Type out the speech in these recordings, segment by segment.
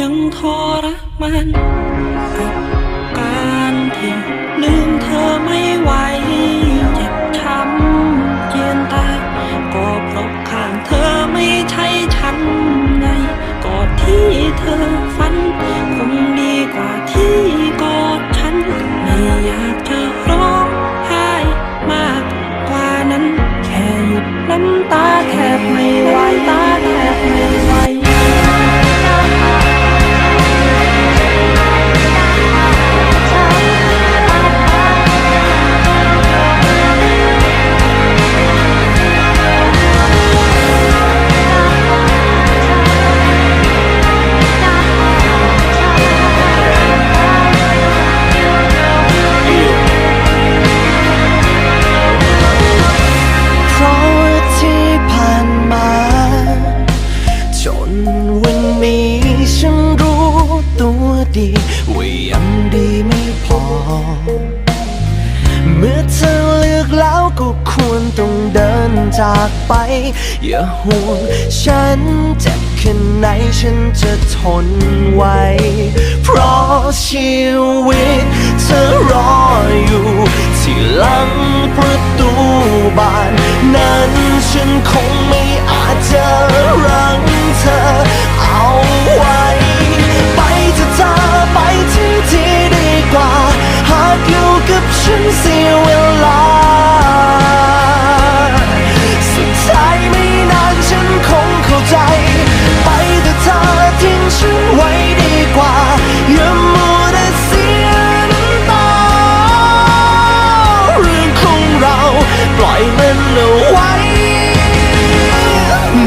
ยังทรมานกับการที่ลืมเธอไม่ไหวเจ็บช้ำเจียนตายก็เพราะข้างเธอไม่ใช่ฉันไงกอดที่เธอฝัน วันนี้ฉันรู้ตัวดีว่ายังดีไม่พอ เมื่อเธอเลือกแล้วก็ควรต้องเดินจากไป อย่าห่วงฉันเจ็บแค่ไหนฉันจะทนไว้ เพราะชีวิตเธอรออยู่ที่หลังประตูบาน นั้นฉันคงไม่อาจจะรั้งเธอเอาไว้ ไปเถอะเธอไปที่ที่ดีกว่า หากอยู่กับฉันเสียเวลา สุดท้ายไม่นานฉันคงเข้าใจ ไปเถอะเธอทิ้งฉันไว้ดีกว่าอย่ามัวแต่เสียน้ำตาเรื่องของเราปล่อยมันเอาไว้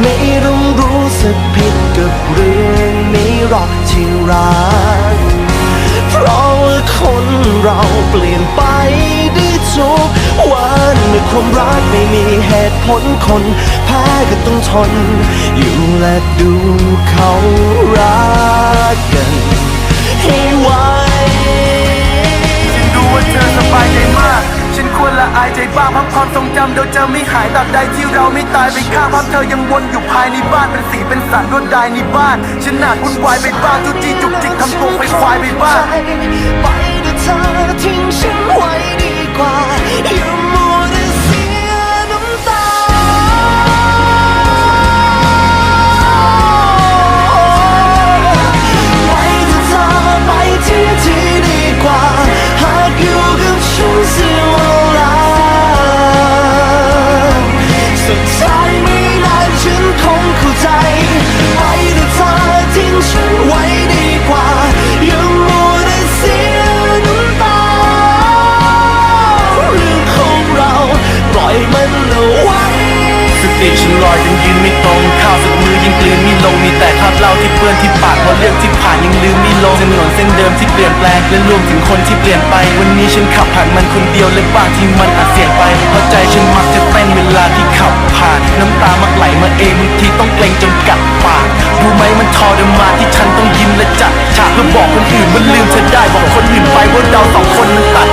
ไม่ต้องรู้ เรื่องนี้หรอกที่รัก เพราะว่าคนเราเปลี่ยนไปได้ทุกวันเมื่อความรักไม่มีเหตุผลคนแพ้ก็ต้องทน อยู่และดูเขารักกัน อายใจบ้างพับความทรงจำเดี๋ยวจะไม่หายตราบใดที่เราไม่ตายไปข้างเพราะเธอยังวนอยู่ภายในบ้านเป็นสีเป็นสันรวดไดในบ้าน ฉันอาจวุ่นวายไปบ้างจุจีจุกจิกทำตัวไปควายไปบ้างไปเถอะเธอทิ้งฉันไว้ ยังลืมไม่ลงถนนเส้นเดิมที่เปลี่ยนแปลงและรวมถึงคนที่เปลี่ยนไป วันนี้ฉันขับผ่านมันคนเดียวและบางทีมันอาจเสียงไปเพราะใจฉันมักจะเต้นเวลาที่ขับผ่านน้ำตามักไหลมาเองบางทีต้องเกรงจนกัดปากรู้ไหมมันทอรมาที่ฉันต้องยิ้มและจัดฉากเพื่อบอกคนอื่นว่าลืมเธอได้บอกคนอื่นไปว่าดาวสองคนมันตัด